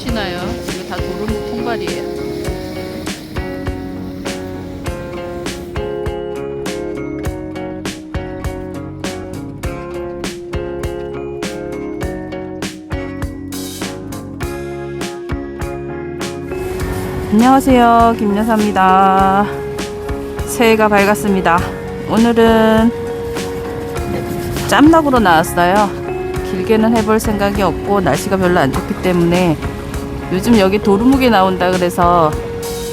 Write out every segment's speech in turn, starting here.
보이시나요? 이거 다 도로 통발이에요. 안녕하세요 김여사입니다 새해가 밝았습니다 오늘은 짬낙으로 나왔어요 길게는 해볼 생각이 없고 날씨가 별로 안 좋기 때문에 요즘 여기 도루묵이 나온다 그래서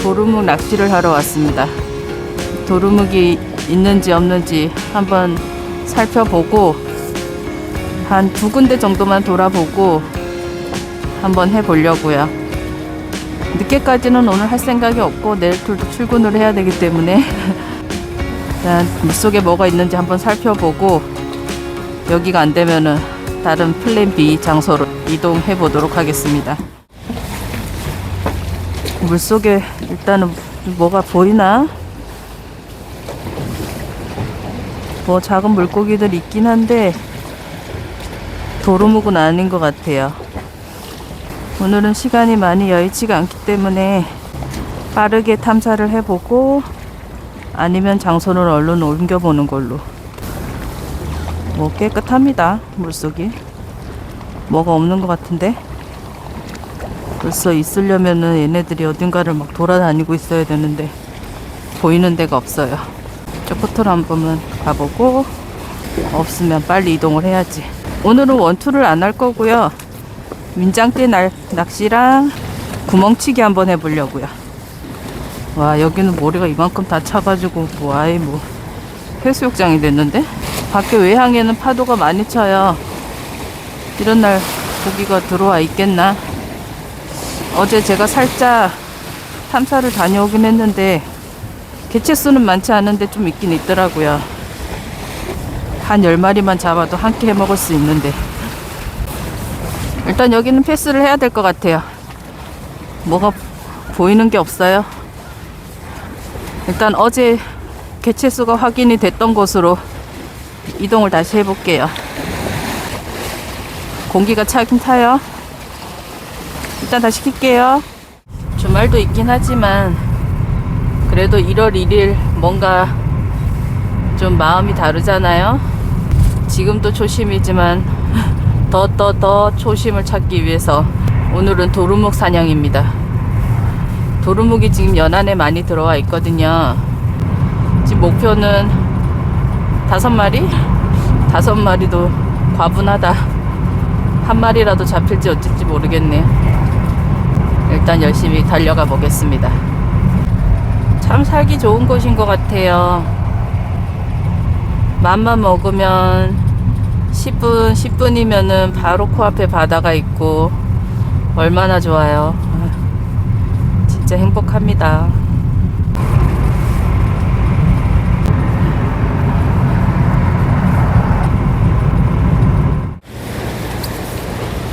도루묵 낚시를 하러 왔습니다. 도루묵이 있는지 없는지 한번 살펴보고 한 두 군데 정도만 돌아보고 한번 해보려고요. 늦게까지는 오늘 할 생각이 없고 내일 또 출근을 해야 되기 때문에 일단 물속에 뭐가 있는지 한번 살펴보고 여기가 안 되면은 다른 플랜 B 장소로 이동해 보도록 하겠습니다. 물속에 일단은 뭐가 보이나? 뭐 작은 물고기들 있긴 한데 도루묵은 아닌 것 같아요. 오늘은 시간이 많이 여의치가 않기 때문에 빠르게 탐사를 해보고 아니면 장소를 얼른 옮겨보는 걸로. 뭐 깨끗합니다. 물속이. 뭐가 없는 것 같은데. 벌써 있으려면은 얘네들이 어딘가를 막 돌아다니고 있어야 되는데 보이는 데가 없어요. 저부터로 한번 가보고 없으면 빨리 이동을 해야지. 오늘은 원투를 안 할 거고요. 민장대 날, 낚시랑 구멍치기 한번 해보려고요. 와 여기는 모래가 이만큼 다 차가지고 뭐 아예 뭐 해수욕장이 됐는데 밖에 외항에는 파도가 많이 쳐요. 이런 날 고기가 들어와 있겠나? 어제 제가 살짝 탐사를 다녀오긴 했는데 개체 수는 많지 않은데 좀 있긴 있더라고요. 한 10마리만 잡아도 한 끼 해 먹을 수 있는데 일단 여기는 패스를 해야 될 것 같아요. 뭐가 보이는 게 없어요. 일단 어제 개체 수가 확인이 됐던 곳으로 이동을 다시 해볼게요. 공기가 차긴 타요. 일단 다 시 킬게요. 주말도 있긴 하지만 그래도 1월 1일 뭔가 좀 마음이 다르잖아요. 지금도 초심이지만 더 더 더 초심을 찾기 위해서 오늘은 도루묵 사냥입니다. 도루묵이 지금 연안에 많이 들어와 있거든요. 지금 목표는 다섯 마리? 다섯 마리도 과분하다. 한 마리라도 잡힐지 어쩔지 모르겠네요. 일단 열심히 달려가 보겠습니다. 참 살기 좋은 곳인 것 같아요. 맘만 먹으면 10분, 10분이면은 바로 코앞에 바다가 있고 얼마나 좋아요. 아, 진짜 행복합니다.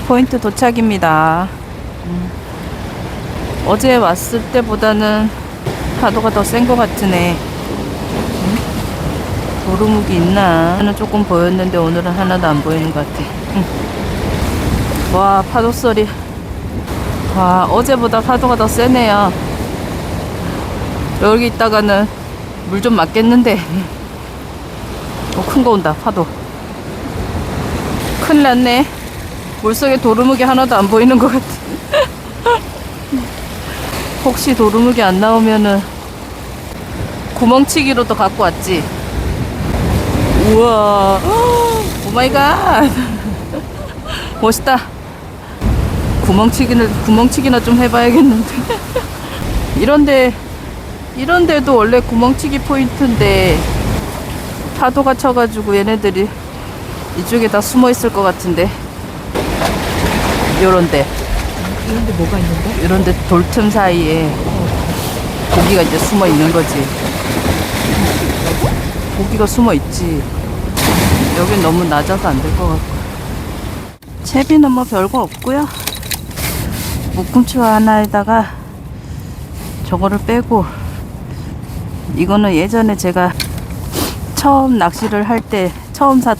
포인트 도착입니다. 음. 어제 왔을 때보다는 파도가 더 센 것 같으네. 음? 도루묵이 있나? 하나 조금 보였는데 오늘은 하나도 안 보이는 것 같아. 응. 와, 파도 소리. 와, 어제보다 파도가 더 세네요. 여기 있다가는 물 좀 맞겠는데. 어, 큰 거 온다, 파도. 큰일 났네. 물속에 도루묵이 하나도 안 보이는 것 같아. 혹시 도루묵이 안 나오면은 구멍치기로 또 갖고 왔지. 우와. 오 마이 갓. 멋있다. 구멍치기는, 구멍치기나 좀 해봐야겠는데. 이런데, 이런데도 원래 구멍치기 포인트인데, 파도가 쳐가지고 얘네들이 이쪽에 다 숨어 있을 것 같은데. 요런데. 이런데 뭐가 있는데? 이런데 돌 틈 사이에 고기가 이제 숨어 있는 거지. 고기가 숨어 있지. 여긴 너무 낮아서 안 될 것 같고. 채비는 뭐 별거 없고요. 묶음추 하나에다가 저거를 빼고 이거는 예전에 제가 처음 낚시를 할 때 처음 샀,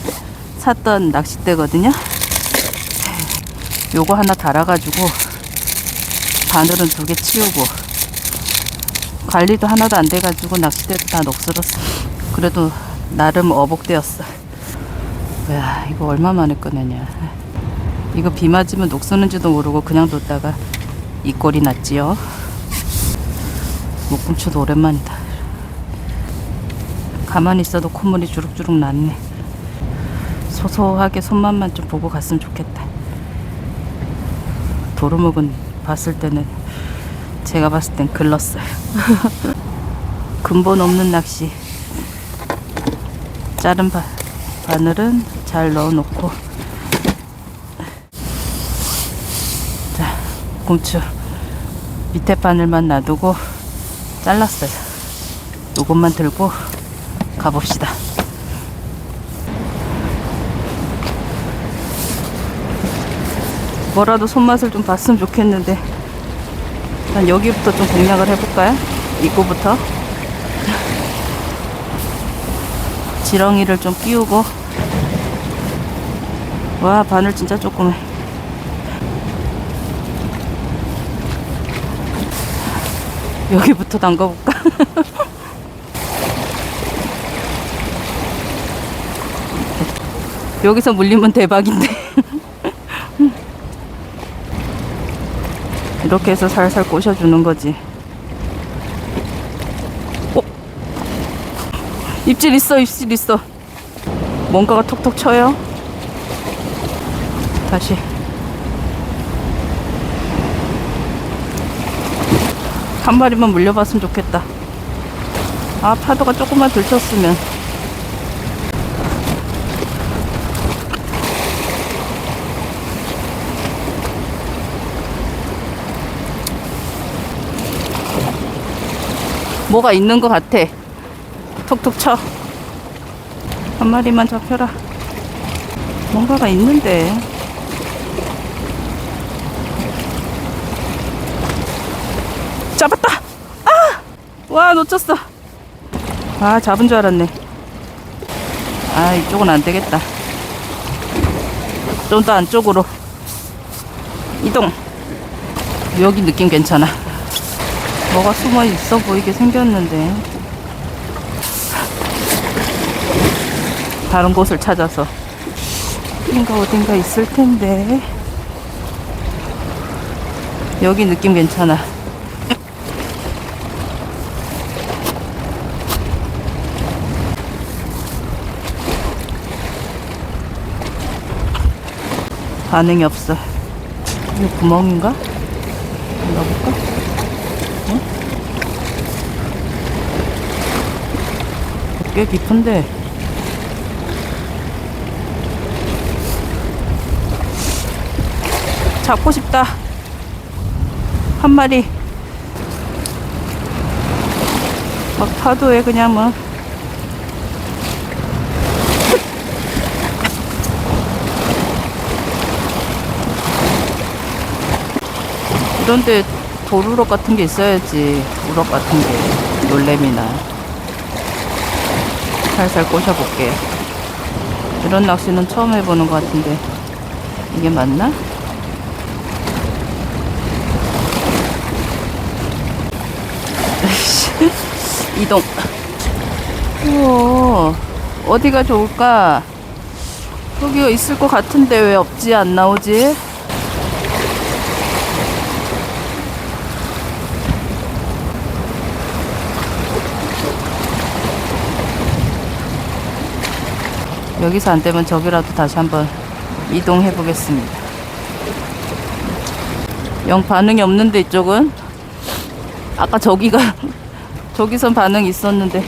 샀던 낚싯대거든요. 요거 하나 달아가지고 바늘은 두 개 치우고 관리도 하나도 안 돼가지고 낚싯대도 다 녹슬었어 그래도 나름 어복되었어 야 이거 얼마 만에 꺼내냐 이거 비 맞으면 녹쓰는지도 모르고 그냥 뒀다가 이 꼴이 났지요 목꿈치도 오랜만이다. 가만히 있어도 콧물이 주룩주룩 났네. 소소하게 손맛만 좀 보고 갔으면 좋겠다. 도루묵은 봤을 때는 제가 봤을 땐 글렀어요. 근본 없는 낚시. 자른 바, 바늘은 잘 넣어놓고 자 곰추 밑에 바늘만 놔두고 잘랐어요. 요것만 들고 가봅시다. 뭐라도 손맛을 좀 봤으면 좋겠는데 난 여기부터 좀 공략을 해볼까요? 입구부터 지렁이를 좀 끼우고 와 바늘 진짜 조그매 여기부터 담가볼까? 여기서 물리면 대박인데 이렇게 해서 살살 꼬셔주는 거지. 어? 입질 있어 입질 있어. 뭔가가 톡톡 쳐요. 다시. 한 마리만 물려봤으면 좋겠다. 아 파도가 조금만 덜 쳤으면 뭐가 있는 것 같아 톡톡 쳐. 한 마리만 잡혀라. 뭔가가 있는데. 잡았다! 아! 와, 놓쳤어. 아, 잡은 줄 알았네. 아, 이쪽은 안 되겠다. 좀 더 안쪽으로. 이동. 여기 느낌 괜찮아. 뭐가 숨어 있어 보이게 생겼는데. 다른 곳을 찾아서 어딘가 어딘가 있을 텐데 여기 느낌 괜찮아 반응이 없어 이거 구멍인가? 넣어볼까? 꽤 깊은데 잡고 싶다. 한 마리. 막 파도에 그냥 뭐. 이런데 도루럭 같은 게 있어야지. 우럭 같은 게. 놀래미나. 살살 꼬셔볼게. 이런 낚시는 처음 해보는 것 같은데. 이게 맞나? 이동. 우와, 어디가 좋을까? 여기가 있을 것 같은데 왜 없지? 안 나오지? 여기서 안 되면 저기라도 다시 한번 이동해 보겠습니다. 영 반응이 없는데 이쪽은? 아까 저기가 저기선 반응이 있었는데.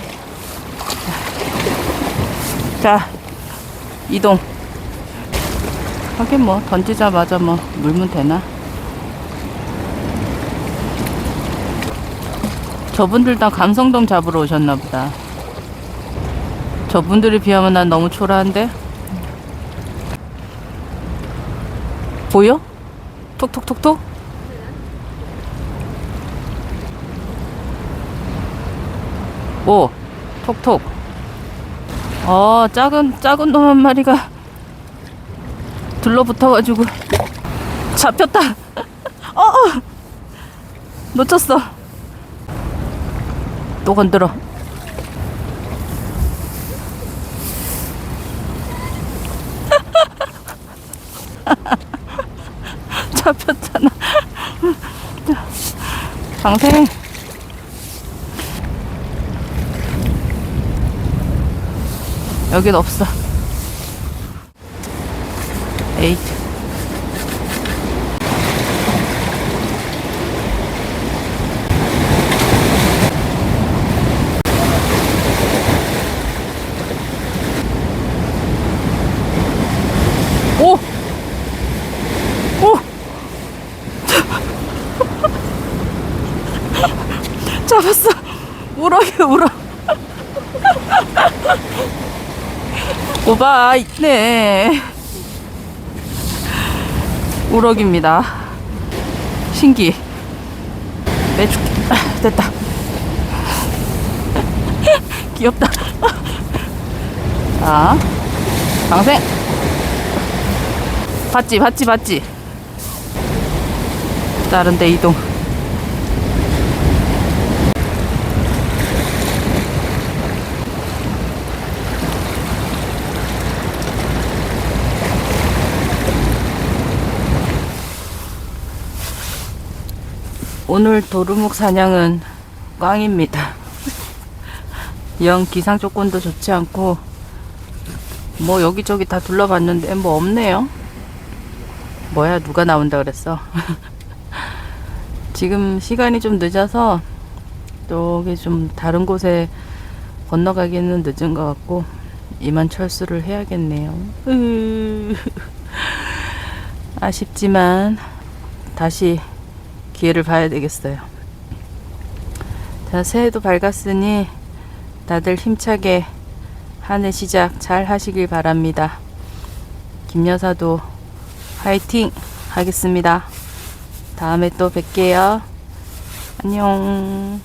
자 이동. 하긴 뭐 던지자마자 뭐 물면 되나? 저분들 다 감성돔 잡으러 오셨나 보다 저분들에 비하면 난 너무 초라한데 보여? 톡톡톡톡 오, 톡톡. 어, 작은, 작은 놈 한 마리가 둘러붙어가지고 잡혔다. 어, 어. 놓쳤어. 또 건드려. 방생. 여긴 없어. 에이트. 잡았어. 우럭이 우럭. 오바 있네. 우럭입니다. 신기. 내줄게. 아, 됐다. 귀엽다. 자, 방생. 봤지, 봤지, 봤지. 다른 데 이동. 오늘 도루묵 사냥은 꽝입니다. 영 기상 조건도 좋지 않고 뭐 여기저기 다 둘러봤는데 뭐 없네요. 뭐야 누가 나온다 그랬어. 지금 시간이 좀 늦어서 여기 좀 다른 곳에 건너가기는 늦은 것 같고 이만 철수를 해야겠네요. 으, 아쉽지만 다시 기회를 봐야 되겠어요. 자, 새해도 밝았으니 다들 힘차게 한 해 시작 잘 하시길 바랍니다. 김여사도 화이팅 하겠습니다. 다음에 또 뵐게요. 안녕.